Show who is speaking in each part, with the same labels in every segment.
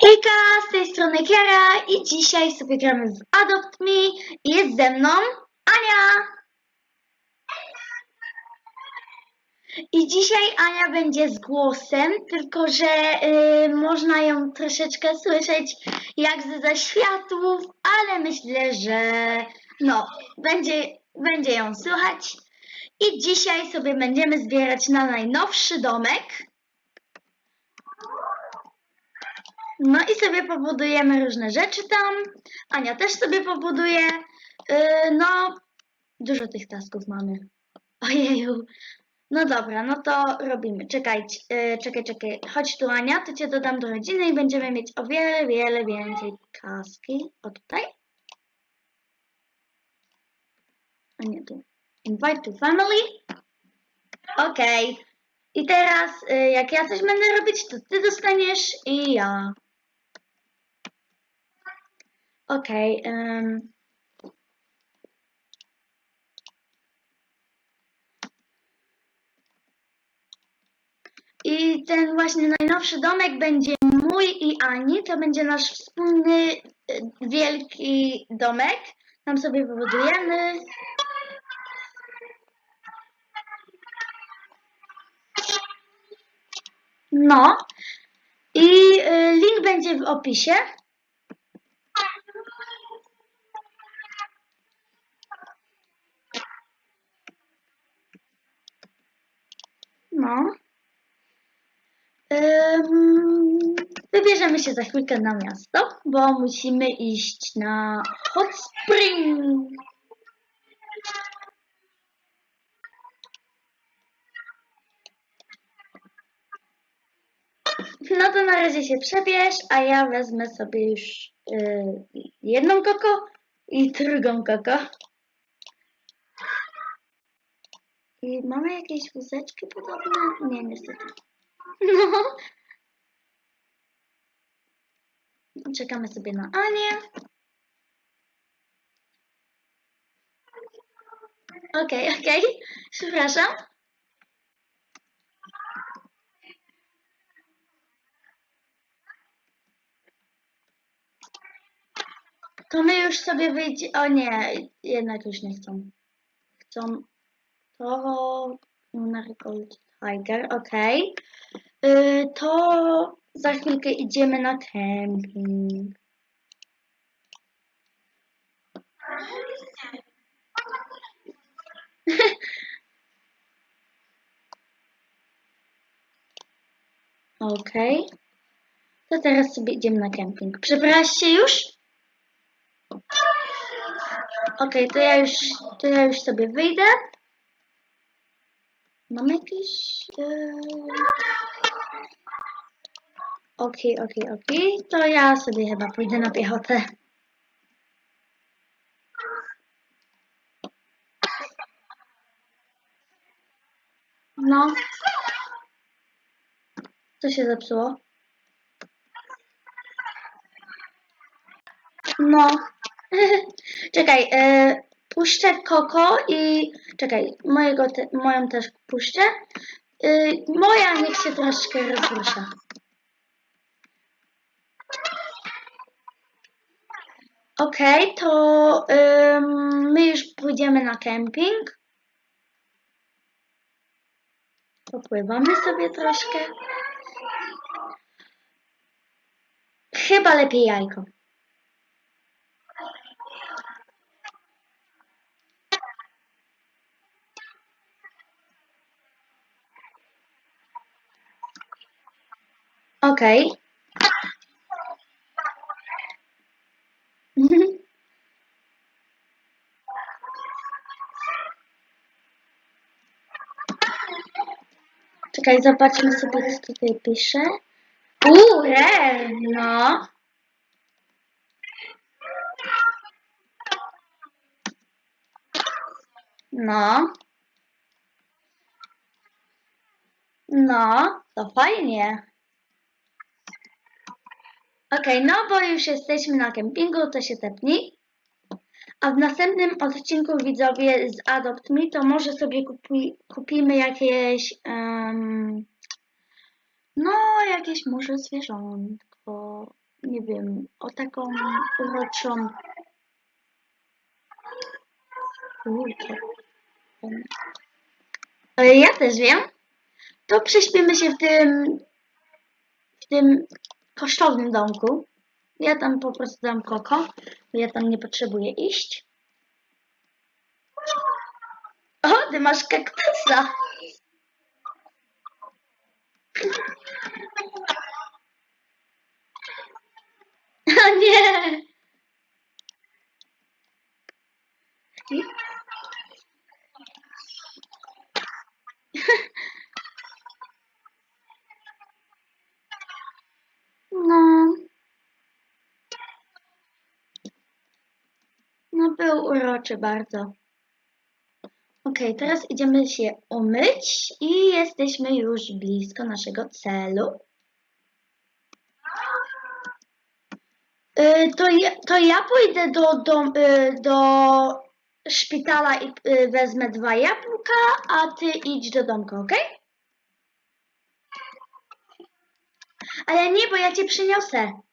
Speaker 1: Hejka, z tej strony Kiara i dzisiaj sobie gramy w Adopt Me i jest ze mną Ania. I dzisiaj Ania będzie z głosem, tylko że y, można ją troszeczkę słyszeć jak ze zaświatów, ale myślę, że no, będzie, będzie ją słychać. I dzisiaj sobie będziemy zbierać na najnowszy domek. No i sobie pobudujemy różne rzeczy tam. Ania też sobie pobuduje. Yy, no, dużo tych tasków mamy. Ojeju. No dobra, no to robimy. Czekajcie, yy, czekaj, czekaj. Chodź tu Ania, to cię dodam do rodziny i będziemy mieć o wiele, wiele więcej taski. O tutaj. A nie tu. Invite to family. Okej. I teraz, y, jak ja coś będę robić, to ty dostaniesz i ja. Okej. ym. I ten właśnie najnowszy domek będzie mój i Ani. To będzie nasz wspólny y, wielki domek. Tam sobie wybudujemy. No. I y, link będzie w opisie. No. Wybierzemy się za chwilkę na miasto, bo musimy iść na Hot Spring. No to na razie się przebierz, a ja wezmę sobie już y, jedną koko i drugą koko. I mamy jakieś wózeczki podobne? Nie, niestety. No. Czekamy sobie na Anię. Okej, okej. Przepraszam. To my już sobie wyjdzie. O nie, jednak już nie chcą. Chcą to Marigold Tiger, okej. Y, to za chwilkę idziemy na camping. Okej. To teraz sobie idziemy na camping. Przebrałaś się już? Okej, to ja już, to ja już sobie wyjdę. Mam jakieś... e, Okej, okej, okej. To ja sobie chyba pójdę na piechotę. No. Co się zepsuło? No. Czekaj, e, puszczę Koko i... Czekaj, mojego te, moją też puszczę. E, moja niech się troszkę rozrusza. Okej, to ym, my już pójdziemy na kemping. Popływamy sobie troszkę. Chyba lepiej jajko. Okej. Czekaj, zobaczmy sobie, co tutaj pisze. Uuu, rare, no. No. No, to fajnie. Okej, no bo już jesteśmy na kempingu, to się tepnij. A w następnym odcinku widzowie z Adopt Me, to może sobie kupi, kupimy jakieś, em, no jakieś może zwierzątko. nie wiem, o taką uroczą... Ujkę. E, Ja też wiem. To prześpimy się w tym, w tym kosztownym domku. Ja tam po prostu dam koko, bo ja tam nie potrzebuję iść. O, ty masz kaktusa. O nie! No. No był uroczy bardzo. Okej, teraz idziemy się umyć i jesteśmy już blisko naszego celu. Y, To ja, to ja pójdę do, do, y, do szpitala i y, wezmę dwa jabłka, a ty idź do domku, ok? Ale nie, bo ja cię przyniosę.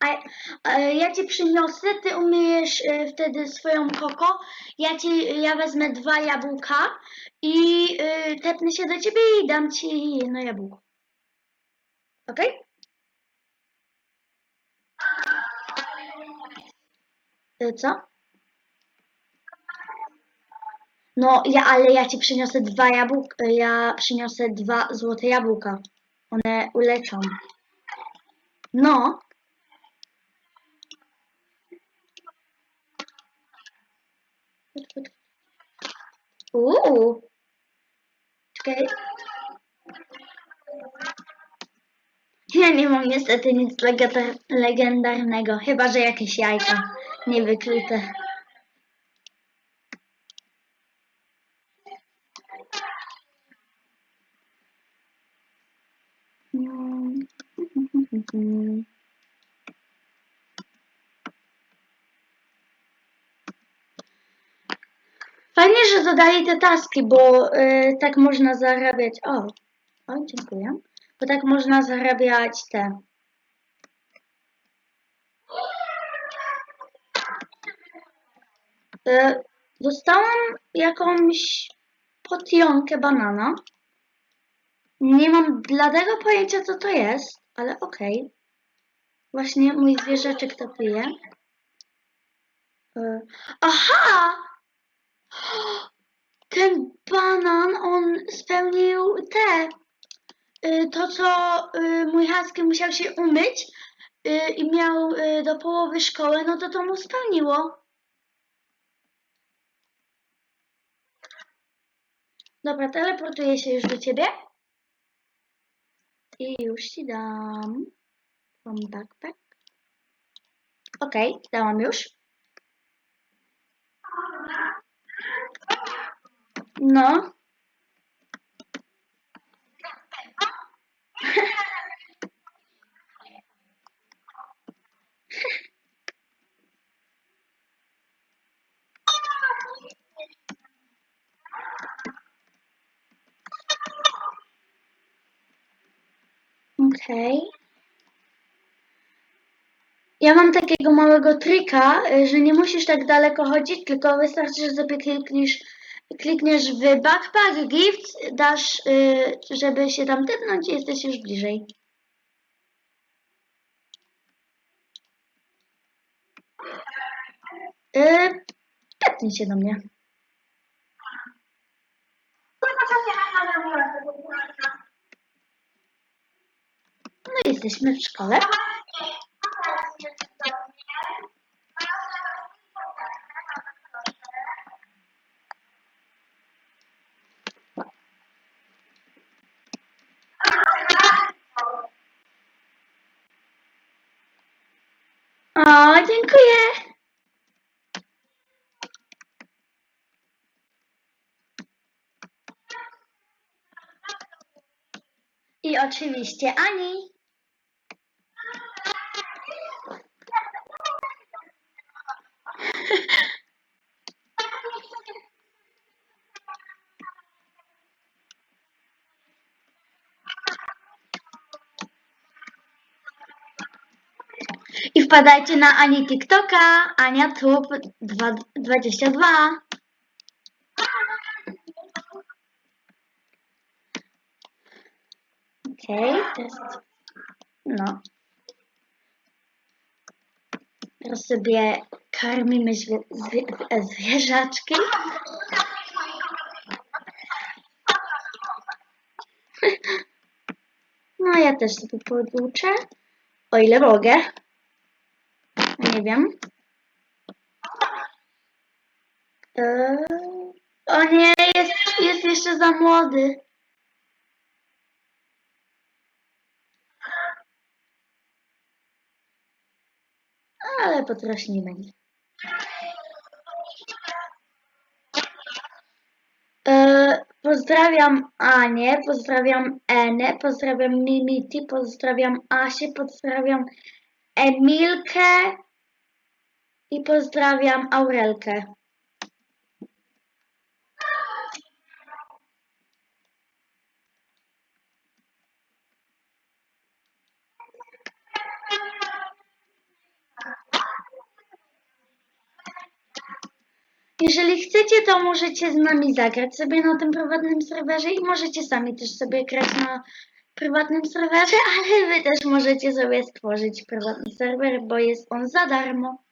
Speaker 1: A, ja cię przyniosę, ty umyjesz y, wtedy swoją koko, ja ci, ja wezmę dwa jabłka i y, tepnę się do ciebie i dam ci jedno jabłko. Ok? Y, Co? No, ja, ale ja ci przyniosę dwa jabłka, ja przyniosę dwa złote jabłka. One uleczą. No. Uuu. Czekaj. Ja nie mam niestety nic legenda- legendarnego, chyba że jakieś jajka niewykryte. Mm. Fajnie, że dodali te taski, bo y, tak można zarabiać. O, o, dziękuję. Bo tak można zarabiać te. Y, dostałam jakąś potionkę banana. Nie mam bladego pojęcia, co to jest, ale okej. Właśnie mój zwierzaczek to pije. Y, aha! Ten banan, on spełnił te. y, To, co y, mój husky musiał się umyć y, i miał do połowy szkoły, no to to mu spełniło. Dobra, teleportuję się już do ciebie. I już ci dam. Mam backpack. Okej, dałam już. No. Okej. Ja mam takiego małego trika, y, że nie musisz tak daleko chodzić, tylko wystarczy, że sobie klikniesz, klikniesz w backpack, gift, dasz, y, żeby się tam tepnąć i jesteś już bliżej. Yy, tepnij się do mnie. No jesteśmy w szkole. O, dziękuję. I oczywiście Ani. I wpadajcie na Ani TikToka, Ania Tub 22. Okej, teraz... No. Teraz sobie karmimy zwie, zwie, zwierzaczki. No ja też sobie podłuczę. O ile mogę. Nie wiem. Eee, o nie, jest, jest jeszcze za młody. Ale potrośnimy. Eee, pozdrawiam Anię, pozdrawiam Enę, pozdrawiam Mimiti, pozdrawiam Asię, pozdrawiam Emilkę i pozdrawiam Aurelkę. Jeżeli chcecie, to możecie z nami zagrać sobie na tym prywatnym serwerze i możecie sami też sobie grać na prywatnym serwerze, ale wy też możecie sobie stworzyć prywatny serwer, bo jest on za darmo.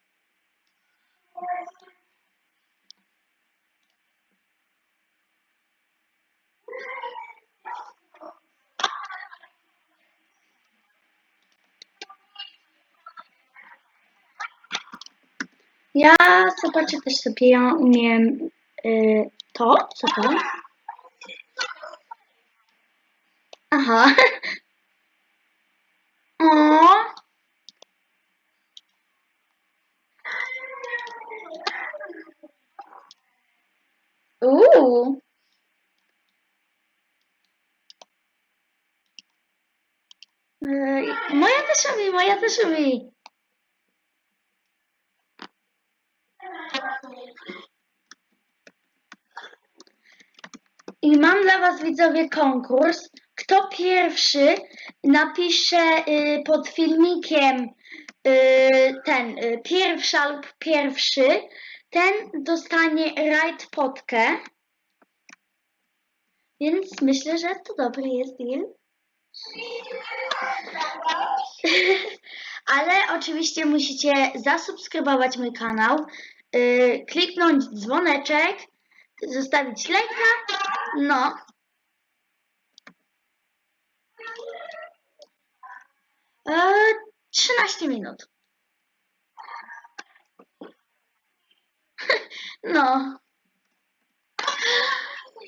Speaker 1: Ja zobaczę też sobie, ja umiem y, to, co to? Aha. O. Uuu. Y, moja też umie, moja też umie. I mam dla Was widzowie konkurs. Kto pierwszy napisze y, pod filmikiem y, ten y, pierwsza lub pierwszy, ten dostanie rajd potkę. Więc myślę, że to dobry jest deal. Ale oczywiście musicie zasubskrybować mój kanał, y, kliknąć dzwoneczek, zostawić lajka, no. E, 13 minut. No.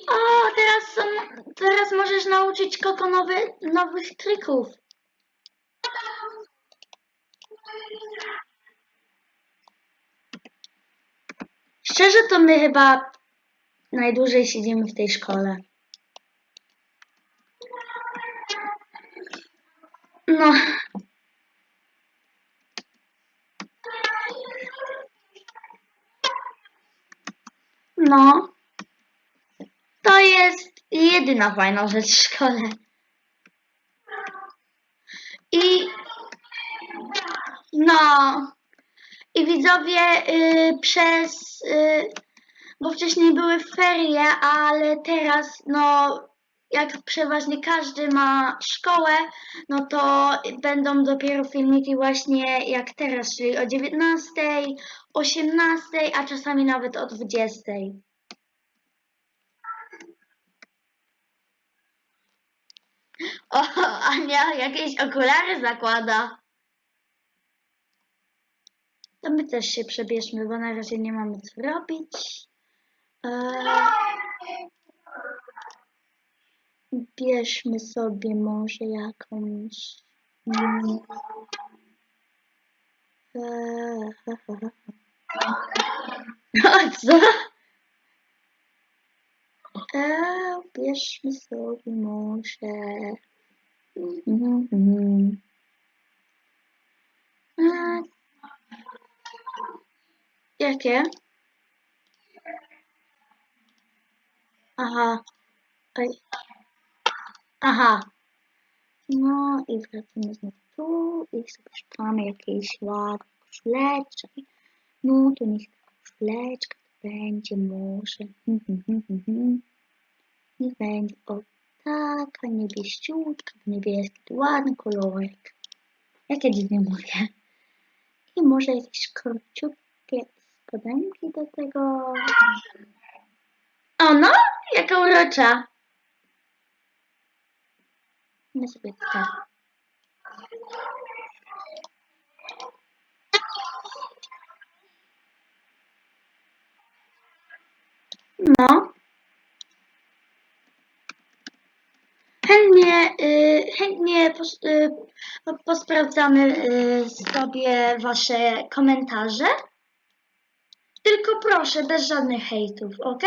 Speaker 1: O, teraz teraz możesz nauczyć Koko nowy, nowych trików. Szczerze to my chyba najdłużej siedzimy w tej szkole. No. No. To jest jedyna fajna rzecz w szkole. I no. I widzowie y, przez y, bo wcześniej były ferie, ale teraz no jak przeważnie każdy ma szkołę, no to będą dopiero filmiki właśnie jak teraz, czyli o 19, 18, a czasami nawet o 20. O, Ania jakieś okulary zakłada. To my też się przebierzmy, bo na razie nie mamy co robić. Bierzmy sobie może jakąś. Mm, eee, o co? Eee, bierzmy sobie może. Eee, jakie? Aha. Oj. Aha. No i wracamy znowu tu i sobie szukamy jakiejś ładnej koszuleczki. No to niech ta koszuleczka będzie może. Hmm, hmm, hmm. Niech będzie o taka niebieściutka, niebieski, ładny kolorek. Jak ja dziwnie mówię. I może jakieś króciutkie spodenki do tego. O no, jaka urocza. Ja sobie tak. No. Chętnie, y, chętnie pos, y, po- posprawdzamy y, sobie wasze komentarze. Tylko proszę, bez żadnych hejtów, ok?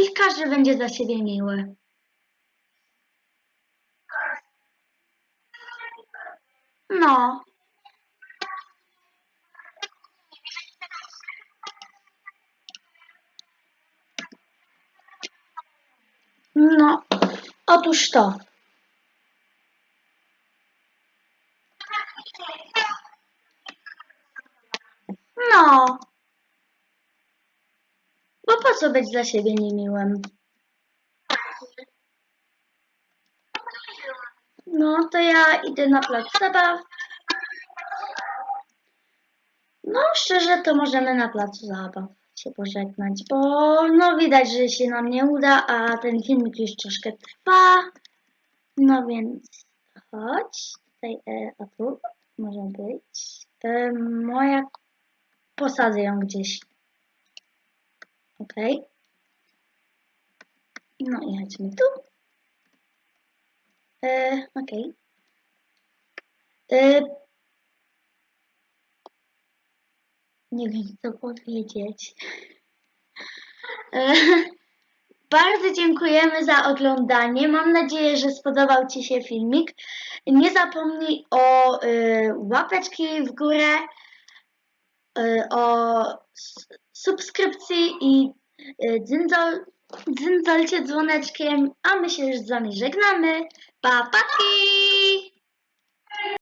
Speaker 1: Niech każdy będzie dla siebie miły. No. No. Otóż to. No. Bo po co być dla siebie niemiłym? No, to ja idę na plac zabaw. No, szczerze, to możemy na placu zabaw się pożegnać, bo no widać, że się nam nie uda, a ten filmik już troszkę trwa. No więc chodź, tutaj, e, a tu może być. E, moja, posadzę ją gdzieś. Okej. No i chodźmy tu. E, Okej. E, nie wiem, co powiedzieć. E, Bardzo dziękujemy za oglądanie. Mam nadzieję, że spodobał Ci się filmik. Nie zapomnij o y, łapeczki w górę, y, o subskrypcji i y, dzyndzol, dzyndzolcie dzwoneczkiem, a my się już z Wami żegnamy. Pa, paki!